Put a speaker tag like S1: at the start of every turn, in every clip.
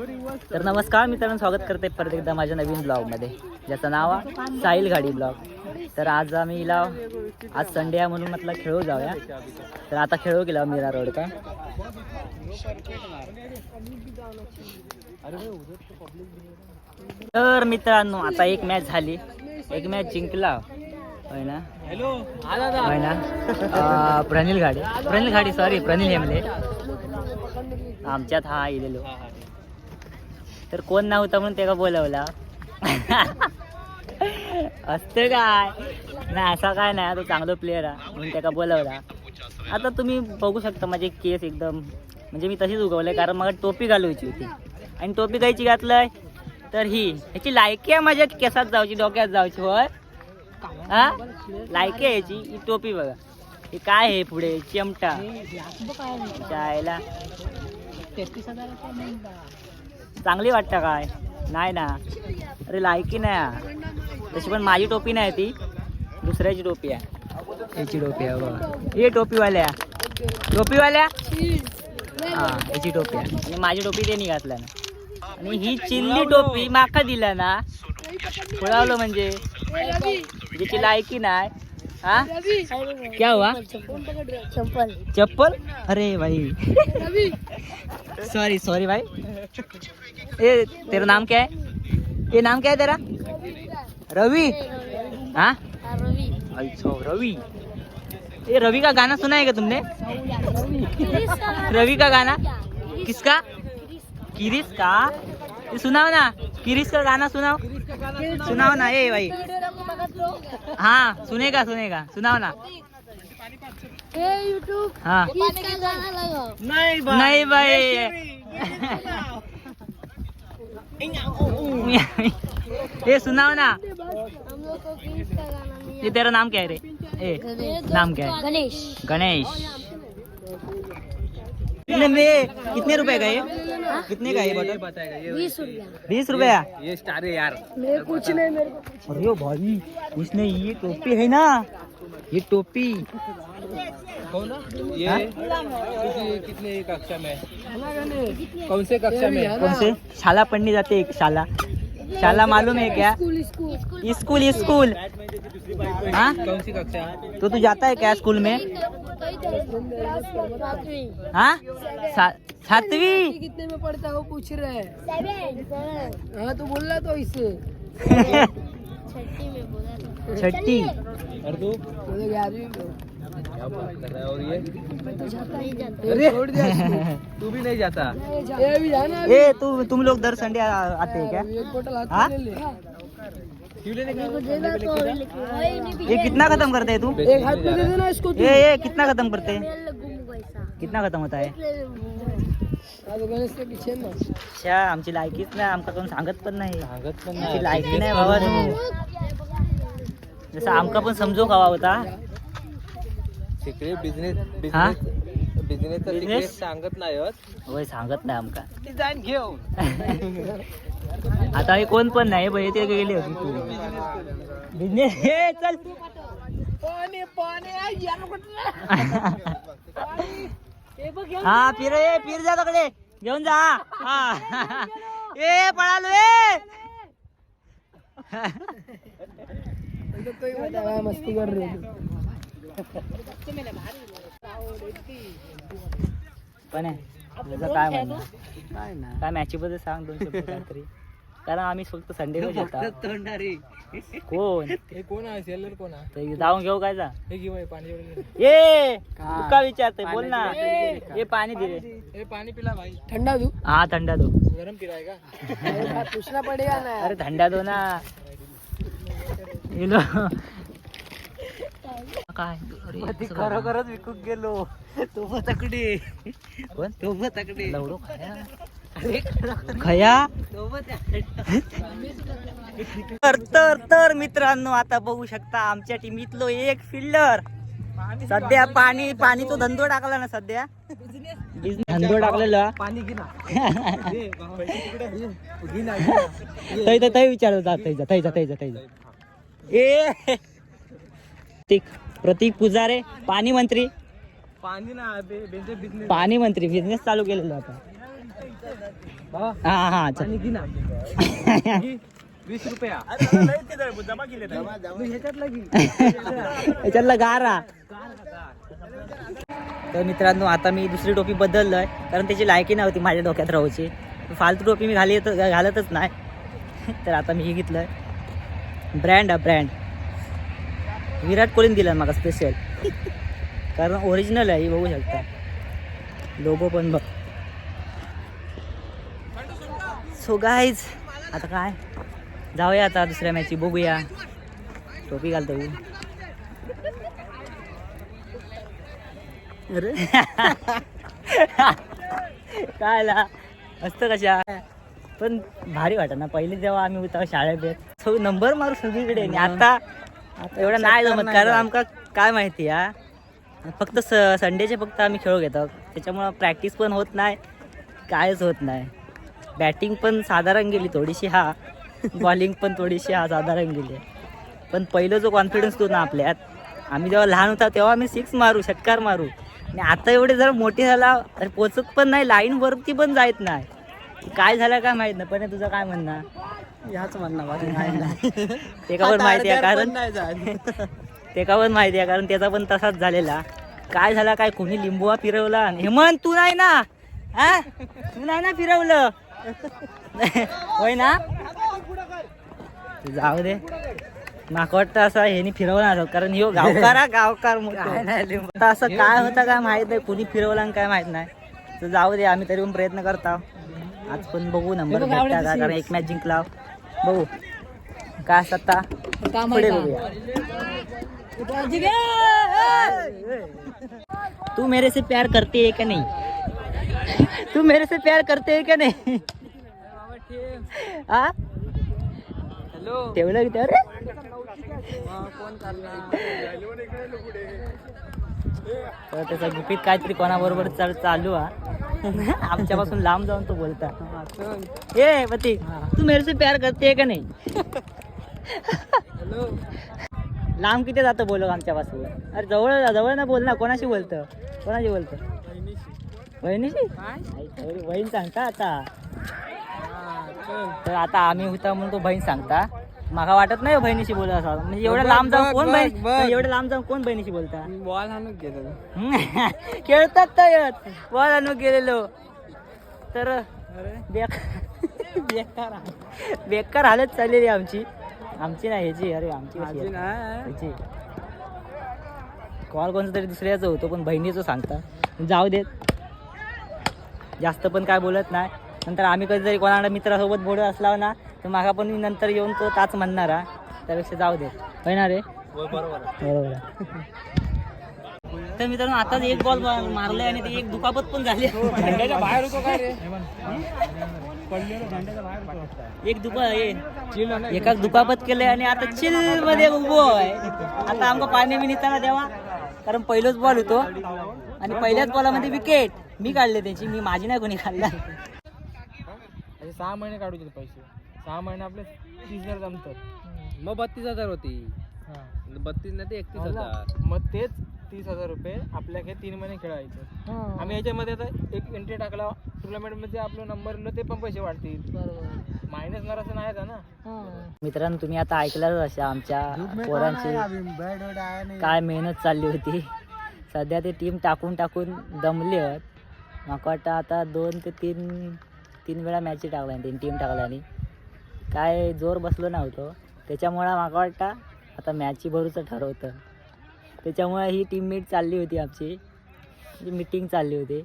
S1: तर नमस्कार मित्रांनो स्वागत करते परत एकदा माझ्या नवीन ब्लॉगमध्ये. ज्याचं नाव आहे साहिल गाडी ब्लॉग. तर आज आम्ही हिला आज संडे आहे म्हणून म्हटलं खेळू जाऊया. तर आता खेळू गेला मीरा रोड का तर मित्रांनो आता एक मॅच झाली. एक मॅच जिंकला. होय ना? होय ना? प्रनिल गाडी. प्रनिल गाडी सॉरी प्रनिल हेमले. आमच्यात हा इलेलो. तर कोण नव्हता म्हणून त्याला बोलवला. असतं काय? नाही असा काय नाही तो चांगला प्लेअर आहे म्हणून त्याला बोलवला. आता तुम्ही बघू शकता माझे केस एकदम. म्हणजे मी तशीच उगवलंय कारण मला टोपी घालवायची होती. आणि टोपी कायची घातलंय तर ही ह्याची लायकी आहे माझ्या केसात जायची डोक्यात जायची होय? हा? लायकी आहे याची ही टोपी बघा. हे काय आहे पुढे? चिमटा. जायला. चांगली वाटतं काय? नाही ना. अरे लायकी नाही हा. तशी पण माझी टोपी नाही ती. दुसऱ्याची टोपी आहे. याची टोपी आहे बघा. ये टोपीवाल्या. टोपीवाल्या? हा याची टोपी आहे. आणि माझी टोपी त्यांनी घातल्या ना. आणि ही चिल्ली टोपी माका दिला ना. खुळावलं म्हणजे. ज्याची लायकी नाही. हा? क्या हुआ?
S2: चप्पल।
S1: चप्पल? अरे भाई। सॉरी सॉरी भाई। ए तेरा नाम क्या है? ये नाम क्या है तेरा? रवि। हाँ?
S2: रवि
S1: अच्छा रवि। ये रवि का गाना सुना है क्या तुमने? रवि का गाना? किसका? किरिस का? ये सुनाओ ना। किरिस का गाना सुनाओ। सुनाओ ना ये भाई। हाँ सुनेगा सुनेगा. सुनाओ ना.
S2: यूट्यूब
S1: हाँ.
S2: गाना लगाओ
S1: नहीं भाई ये सुनाओ ना.
S2: नहीं
S1: ये तेरा नाम क्या है रे? ए नाम क्या? है
S2: गणेश.
S1: गणेश कितने में कितने रुपए का ये? कितने का ये बॉटल
S2: बीस रुपया।
S1: बीस रुपया?
S3: ये स्टार है यार।
S2: मेरे कुछ नहीं मेरे को
S1: अरे भाई इसने ये टोपी है ना? ये टोपी।
S3: कौन ये
S1: हाँ?
S3: कितने कक्षा में? कौन से कक्षा में?
S1: कौन से? शाला पढ़ने जाते एक शाला। शाला मालूम है क्या?
S2: School school.
S1: School school. हाँ?
S3: कौन सी कक्षा?
S1: तो तू जाता है क्या स्कूल में? हाँ? सा- सातवीं?
S4: कितने में पढ़ता है वो पूछ रहे हैं?
S2: सेवन
S4: हाँ तो बोल रहा तो इससे
S2: छठी में बोला था।
S1: छठी।
S3: और तू?
S4: वो तो ग्यारहवीं में।
S3: क्या बात कर रहा है और ये?
S2: नहीं जाता।
S4: ये छोड़ दिया इसको।
S3: तू भी नहीं जाता?
S4: ये भी जाना
S1: ए तू तुम लोग दर संडे आ- आते हैं क्या?
S2: नहीं
S1: ये कितना खत्म करते हैं तू?
S4: एक हाथ में दे देना इसको
S1: ये ये कितना खत्म करते हैं? कितना खत्म होता है? अच्छा आमची लायकीच नाही आमका कोण सांगत पण नाही।
S3: सांगत पण
S1: आमची लायकी नाही बाबा तू जसं आमका पण समजू खावा होता
S3: सिक्रेट बिझनेस
S1: हा?
S3: बिझनेस? सिक्रेट सांगत नाही होत.
S1: होय सांगत नाही आमका
S3: ती जाईन घेऊन।
S1: आता हे कोण पण नाही बाई ते गेले होते बिझनेस हे चल. हा फिर ये फिर जा तकडे. घेऊन जा. हा. ए पळालो ए.
S4: मस्ती कर हो
S1: पण काय म्हणणं? काय मॅची बद्दल सांग दोन काहीतरी. कारण आम्ही फक्त संडे रोज येतात. कोण?
S4: हे कोण आहे? सेलर कोण आहे?
S1: तर जाऊन घेऊ काय जा.
S4: हे घेऊ हे पाणी वगैरे.
S1: ये! तू का विचारते बोल ना. ये पाणी दिले
S4: हे पाणी पिला भाई. ठंडा दू.
S1: हा थंडा दो.
S4: गरम पिलाय का? अरे, पूछना पड़ेगा ना.
S1: अरे थंडा दो ना. इलो. काय? अरे, असं काय?
S3: खरोखरच विकून गेलो. तो तकडे.
S1: कोण?
S3: तो तकडे.
S1: लवडो खाया. खया. तर तर तर मित्रांनो आता बघू शकता आमच्या टीमीतलो एक फिल्डर सध्या पाणी पाणी तो धंदो टाकला ना सध्या. धंदो टाकलेला.
S3: पाणी घे ना
S1: थंय थंय थंय विचार जा थंय जा थंय जा थंय जा थंय जा. ए. प्रतीक प्रतीक पुजारे पाणी मंत्री.
S3: पाणी ना बिझनेस
S1: पाणी मंत्री बिझनेस चालू केलेला आता.
S3: हा?
S1: हा हा चल.
S3: वीस रुपया.
S1: याच्यातला गारा तर मित्रांनो आता मी दुसरी टोपी बदललोय कारण त्याची लायकी नव्हती माझ्या डोक्यात राहूची. फालतू टोपी मी घाली घालतच नाही. तर आता मी हे घेतलंय. ब्रँड हा ब्रँड विराट कोहलीने दिलं मला स्पेशल कारण ओरिजिनल आहे ही बघू शकता. लोगो पण बघ. सो गाईज आता काय? जाऊया आता दुसऱ्या मॅची बघूया. टोपी घालतो मी. अरे. काय ला मस्त कशा? पण भारी वाटत ना पहिले जेव्हा आम्ही होता शाळेत सगळे नंबर मारू सगळीकडे. आता आता एवढं नाही जमत कारण आमका काय माहिती हा? फक्त स संडेचे फक्त आम्ही खेळ घेतो. त्याच्यामुळं प्रॅक्टिस पण होत नाही कायच होत नाही. बॅटिंग पण साधारण गेली थोडीशी हा. बॉलिंग पण थोडीशी हा साधारण गेली. पण पहिलं जो कॉन्फिडन्स तो ना आपल्यात आम्ही जेव्हा लहान होता तेव्हा आम्ही सिक्स मारू षटकार मारू. आणि आता एवढे जर मोठे झाला तर पोचत पण नाही लाईन वरती पण जायत नाही. काय झालं काय माहीत नाही पण तुझं काय म्हणणं
S4: याच म्हणणं बाकी काय नाही.
S1: ते का पण माहिती आहे कारण. ते का पण माहिती आहे कारण त्याचा पण तसाच झालेला. काय झाला काय कोणी लिंबुवा फिरवला? हेमंत तू नाही ना? हा? तू नाही ना फिरवलं? होय ना? जाऊ दे. माका वाटतं असं ह्यानी फिरवला नसत कारण ह्यो गावकार गावकार मोठा. असं काय होतं काय माहीत नाही कुणी फिरवलं काय माहीत नाही. तर जाऊ दे आम्ही तरी पण प्रयत्न करता. आज पण बघू नंबर भेटता का कारण एक मॅच जिंकला. बघू. काय असतात आता? पुढे बघूया. तू मेरे से प्यार करते है क्या नहीं? तू मेरे से प्यार करते है क्या नहीं? हा?
S3: हॅलो
S1: ठेवलं की अरे त्याचा गुपित काहीतरी कोणाबरोबर चाल चालू हा. आमच्यापासून लांब जाऊन तो बोलता. ए पती तू मेरे से प्यार करते है का नहीं?
S3: हॅलो
S1: लांब किती जातं बोल आमच्यापासून? अरे जवळ जवळ ना बोल ना कोणाशी बोलतं? कोणाशी बोलतं? आई, बहीण सांगता आता. तर आता आम्ही होता म्हणून तो बहीण सांगता. माका वाटत नाही हो बहिणीशी बोलत असा. म्हणजे एवढ्या
S3: बघ,
S1: लांब जाऊन कोण बहीण
S3: बघ.
S1: एवढ्या लांब जाऊन कोण बहिणीशी बोलता?
S3: बॉल आणून गेलो.
S1: खेळतात तर बॉल आणून गेलेलो. तर बेक बेकार बेकार हालत चाललेली आमची. आमची नाही ह्याची. अरे आमची कॉल कोणता तरी दुसऱ्याचं होतो पण बहिणीचं सांगता. जाऊ देत. जास्त पण काय बोलत नाही. नंतर आम्ही कधीतरी कोणाला मित्रासोबत बोलत असला ना तर मागा पण नंतर येऊन तो ताच म्हणणार त्यापेक्षा जाऊ होय ना रे?
S3: बरोबर
S1: तर मित्रांनो आताच एक बॉल मारले आणि ते एक दुखापत पण झाली.
S3: बाहेर होतो काय
S1: एक दुखा हे एकाच दुखापत केलंय आणि आता चिलमध्ये उभो आहे. आता आमका पाणी बी निघताना तेव्हा कारण पहिलोच बॉल होतो. आणि पहिल्याच बॉलामध्ये विकेट मी काढले त्याची मी माझी नाही कोणी काढला
S3: असे सहा महिने काढू तिथे पैसे. सहा महिने आपले तीस हजार जमतात. मग बत्तीस हजार होती. बत्तीस नाही ते एकतीस हजार. मग तेच तीस हजार रुपये आपल्या हे तीन महिने खेळायचं. आम्ही याच्यामध्ये आता एक एंट्री टाकला. टुर्नामेंटमध्ये आपला नंबर ते पण पैसे वाढतील. मायनस नर असं नाही ना.
S1: मित्रांनो तुम्ही आता ऐकलं अशा आमच्या पोरांची. काय मेहनत चालली होती. सध्या ते टीम टाकून टाकून दमले आहेत माका वाटतं आता दोन ते तीन तीन वेळा मॅची टाकल्या तीन टीम टाकल्याने काय जोर बसलो नव्हतो. त्याच्यामुळं माका वाटतं आता मॅची भरूचं ठरवतं. त्याच्यामुळे ही टीम मीट चालली होती आमची. म्हणजे मीटिंग चालली होती.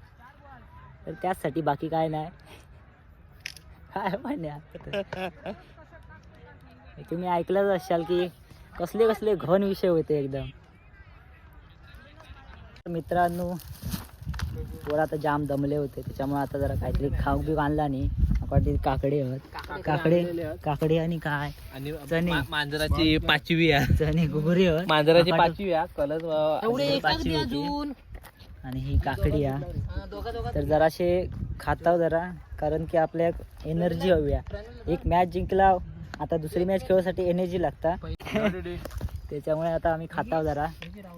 S1: तर त्याचसाठी बाकी काय नाही. काय म्हणण्या तुम्ही ऐकलंच असाल की कसले कसले घन विषय होते एकदम. मित्रांनो वर आता जाम दमले होते त्याच्यामुळे आता जरा काहीतरी खाऊ बी आणला नाही काहीतरी काकडे आहेत. काकडे काकडे आणि काय?
S3: आणि
S1: चणे.
S3: मांजराची पाचवी आहे.
S1: चणे आहेत.
S3: मांजराची पाचवी आहे. कलर
S1: पाचवी होती. आणि ही काकडी आहे. तर जराशे खाताव जरा कारण की आपल्या एनर्जी हवी आहे. एक मॅच जिंकला आता दुसरी मॅच खेळण्यासाठी एनर्जी लागता. त्याच्यामुळे आता आम्ही खाताव जरा.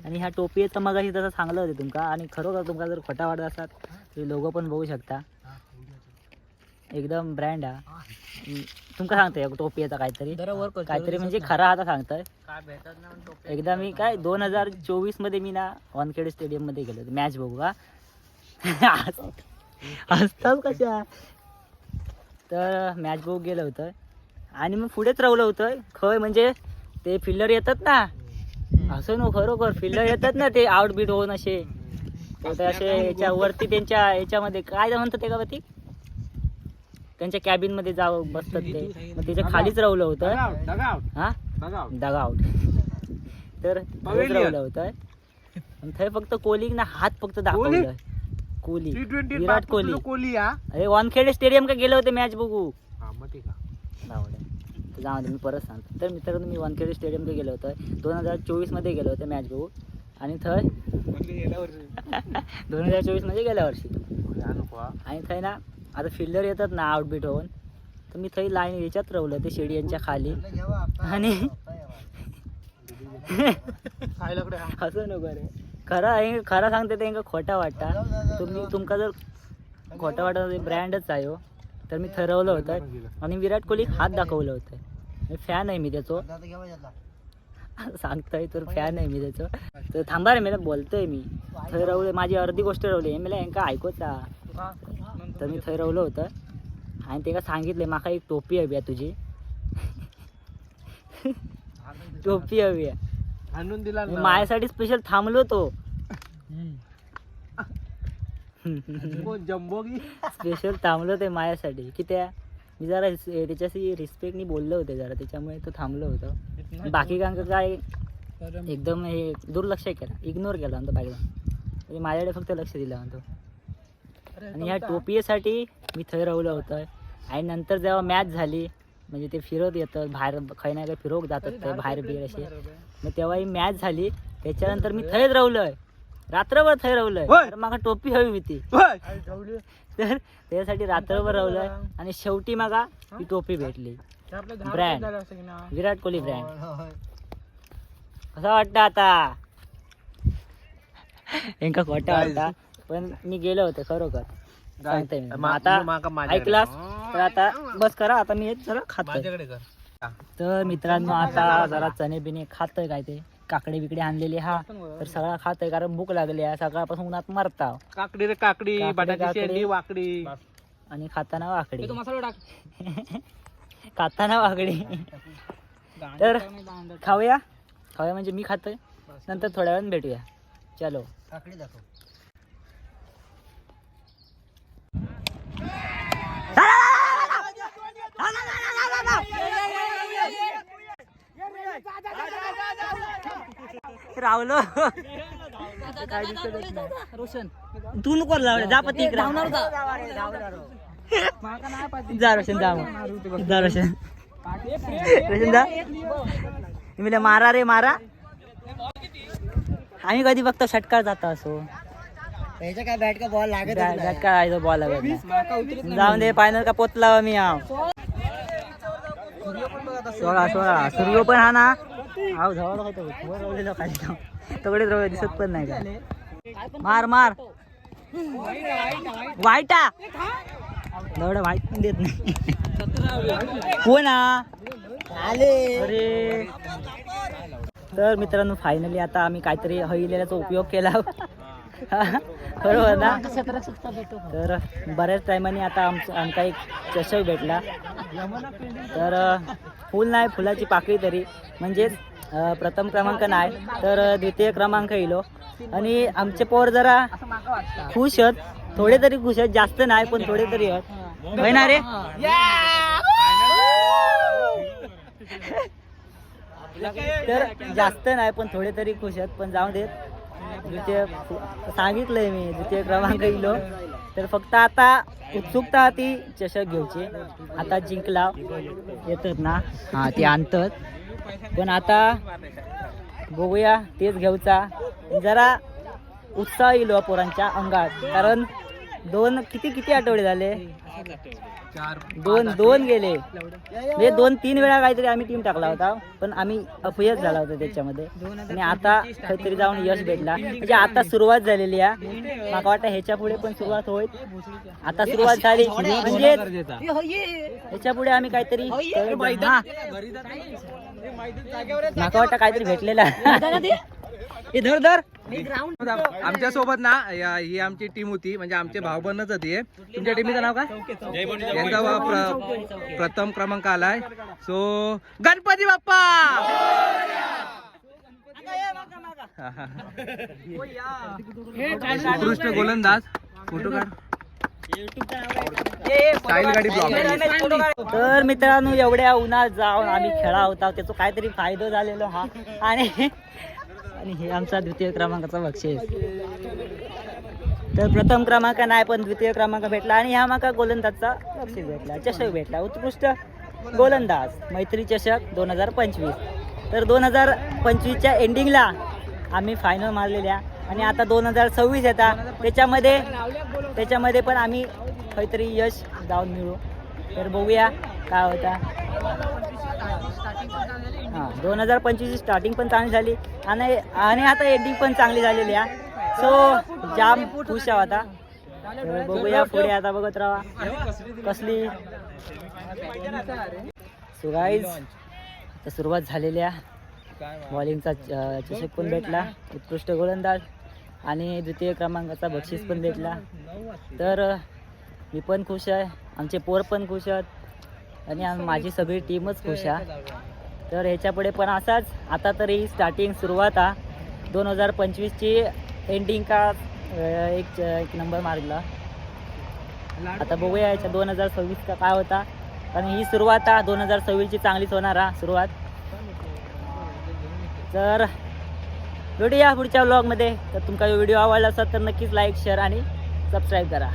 S1: आणि ह्या टोपीचं मगाशी तसं सांगलं होते तुमका. आणि खरोखर तुमका जर खोटा वाटत असतात तर लोगो पण बघू शकता. एकदम ब्रँड हा. तुमका सांगतोय टोपी येता काहीतरी? काहीतरी म्हणजे खरा आता सांगतोय. एकदा मी काय दोन हजार चोवीसमध्ये मी ना वानखेडे स्टेडियममध्ये गेलो मॅच बघू का असतात कशा? तर मॅच बघू गेलं होतं. आणि मग पुढेच राहिलं होतं. खय म्हणजे ते फिल्डर येतात ना. असं नो खरोखर फिल्डर येतात ना ते आउटबीट होऊन असे. असे याच्या वरती त्यांच्या याच्यामध्ये काय म्हणतात ते का ती? त्यांच्या कॅबिनमध्ये जाऊ बसतात ते. मग त्याच्या खालीच राहिलं होतं. हा? दगा आउट तर राहिलं होतं. थंय फक्त कोहली ना हात फक्त दाखवलं. कोहली. विराट कोहली.
S3: कोहली हा?
S1: अरे वानखेडे स्टेडियम का गेले होते मॅच बघू?
S3: मग ठीक आहे
S1: आवडेल तर जाऊ दे मी परत सांगतो. तर मित्रांनो मी वानखेडे स्टेडियमला गेलो होतो. दोन हजार चोवीसमध्ये गेलो होतो मॅच बघू आणि थंय दोन हजार चोवीसमध्ये गेल्या वर्षी. आणि थंय ना आता फिल्डर येतात ना आउटबीट होऊन. तर मी थंय लाईन याच्यात राहिलं ते शेडियनच्या खाली. आणि असं नको रे. खरं आहे खरं सांगते ते खोटा वाटता. तुम्ही तुमका जर खोटा वाटत ब्रँडच आहे हो. तर मी ठरवलं होतं. आणि विराट कोहली हात दाखवलं होतं. फॅन आहे मी त्याचो. सांगतोय तर फॅन आहे मी त्याचं. तर थांबा रे मला बोलतोय मी. थंय रावले माझी अर्धी गोष्ट रावली मला यांका ऐकूचा तर मी थंय रावलं होतं. आणि ते का सांगितले माका एक टोपी हवी आहे तुझी. टोपी हवी आहे.
S3: आणून दिला
S1: माझ्यासाठी स्पेशल थांबलो तो
S3: कोण जम्बोगी
S1: स्पेशल थांबलो ते माझ्यासाठी. की त्या मी जरा त्याच्याशी रिस्पेक्टनी बोललो होते जरा त्याच्यामुळे तो थांबलो होतो. बाकी कांक काय एकदम हे दुर्लक्ष केला इग्नोर केला म्हणतो बाकी म्हणजे माझ्याकडे फक्त लक्ष दिलं म्हणतो आणि ह्या टोपीसाठी मी थंय राहिलं होतं. आणि नंतर जेव्हा मॅच झाली म्हणजे ते फिरत येतं बाहेर काही ना काही फिरवक जातात ते बाहेर बिर असे मग तेव्हा ही मॅच झाली. त्याच्यानंतर मी थंयच राहिलोय रात्रभर थंय राहिलोय.
S3: होय.
S1: तर माका टोपी हवी होती. तर त्यासाठी रात्रभर राहिलोय. आणि शेवटी मागा ही? टोपी भेटली. ब्रँड. विराट कोहली ब्रँड. कसा वाटतं आता. यांका खोटा वाटता. पण मी गेलो होते खरोखर. सांगते मी.
S3: मा-
S1: आता
S3: माका माझ्याकडे.
S1: ऐकलास तर आता बस करा. आता मी जरा
S3: माझ्याकडे कर.
S1: तर मित्रांनो आता जरा चणे बिणे खातोय काय ते. काकडे बिकडे आणलेले हा तर सगळा खातोय कारण भूक लागली आहे सकाळपासून उन्हात मरता
S3: काकडी रे काकडी
S1: काकडी,
S3: बटाट्याची
S1: काकडी.
S3: शेंडी वाकडी
S1: आणि खाताना वाकडी खाताना वाकडी तर खाऊया खाऊया म्हणजे मी खातोय नंतर थोड्या वेळाने भेटूया चलो रावलो. काय दिसत रोशन तू नको लावले जा पती इकडे. जा रोशन जा. जा रोशन. रोशन जा. मी मारा रे मारा. आम्ही कधी फक्त षटकार जाता असो.
S4: त्याच्या काय बॅट का बॉल लागत
S1: बॅट काय बॉल लागत जाऊन दे फायनल का पोतला मी आव. सोळा सोळा. सूर्य पण हा ना. आव जवळ होतो. वर राहिलेलो खाली जाऊ. तगडेच राहू दिसत पण नाही का? मार मार. वाईटा एवढं वाईट पण देत नाही. कोण
S4: आले.
S1: अरे. तर मित्रांनो फायनली आता आम्ही काहीतरी हईलेल्याचा उपयोग केला. बरोबर ना? तर बऱ्याच टायमाने आता आमचं आमचा एक चषक भेटला. तर फुल नाही फुलाची पाकळी तरी. म्हणजेच प्रथम क्रमांक नाही तर द्वितीय क्रमांक येलो. आणि आमचे पोर जरा खुश आहेत. थोडे तरी खुश आहेत जास्त नाही पण थोडे तरी आहेत. होय ना रे? तर जास्त नाही पण थोडे तरी खुश आहेत पण जाऊ देत. द्वितीय सांगितलंय मी द्वितीय क्रमांक येलो. तर फक्त आता उत्सुकता ती चषक घेऊची. आता जिंकला. येतात ना. हा ते आणतात. पण आता बघूया तेच घेऊचा. जरा उत्साह येईल पोरांच्या अंगात. कारण दोन किती किती आठवडे झाले?
S3: चार
S1: दोन दोन गेले. म्हणजे दोन तीन वेळा काहीतरी आम्ही टीम टाकला होता पण आम्ही अपयश झाला होता त्याच्यामध्ये. आणि आता काहीतरी जाऊन यश भेटला. म्हणजे आता सुरुवात झालेली आहे. मला वाटतं ह्याच्या पुढे पण सुरुवात होईल. आता सुरुवात झाली. म्हणजे ह्याच्या पुढे आम्ही काहीतरी हा. माका वाटतं काहीतरी भेटलेला हे धर धर
S3: आमच्यासोबत ना या- ही आमची टीम होती म्हणजे आमचे भाऊबंदच होती. तुमच्या टीमचं नाव काय? यांचा वा- प्र- प्रथम क्रमांक आलाय. सो गणपती बाप्पा! उत्कृष्ट गोलंदाज. फोटो काढ. स्टाईल गाडी ब्लॉक
S1: तर मित्रांनो एवढ्या उन्हात जाऊन आम्ही खेळा होता. त्याचा काहीतरी फायदा झालेलो हा. आणि आणि हे आमचा द्वितीय क्रमांकाचा बक्षीस. तर प्रथम क्रमांक नाही पण द्वितीय क्रमांक भेटला आणि ह्या माका गोलंदाजचा बक्षीस भेटला चषक भेटला. उत्कृष्ट गोलंदाज मैत्री चषक दोन हजार पंचवीस. तर दोन हजार पंचवीसच्या एंडिंगला आम्ही फायनल मारलेल्या आणि आता दोन हजार सव्वीस येतात त्याच्यामध्ये त्याच्यामध्ये पण आम्ही काहीतरी यश जाऊन मिळू. तर बघूया काय होता. हां दोन हजार पंचवीसची स्टार्टिंग पण चांगली झाली. आणि आणि आता एंडिंग पण चांगली झालेली आहे. सो जाम खुश आहो आता. बघूया पुढे आता बघत राहा. कसली? सो गाईज तर सुरुवात झालेली आहे. बॉलिंगचा च- चषक पण भेटला. उत्कृष्ट गोलंदाज. आणि द्वितीय क्रमांकाचा बक्षीस पण भेटला. तर मी पण खुश आहे. आमचे पोर पण खुश आहेत. आणि माझी सगळी टीमच खुश आहे. तर ह्याच्यापुढे पण असाच. आता तरी स्टार्टिंग सुरुवात आहे दोन हजार पंचवीसची एंडिंग का एक एक नंबर मारला. आता बघूया याच्या दोन हजार सव्वीसचा काय होता. कारण ही सुरुवात आहे दोन हजार सव्वीसची चांगलीच होणार हा सुरुवात. तर भेटूया पुढच्या व्लॉगमध्ये तर तुमचा व्हिडिओ आवडला असेल तर नक्कीच लाईक शेअर आणि सबस्क्राईब करा.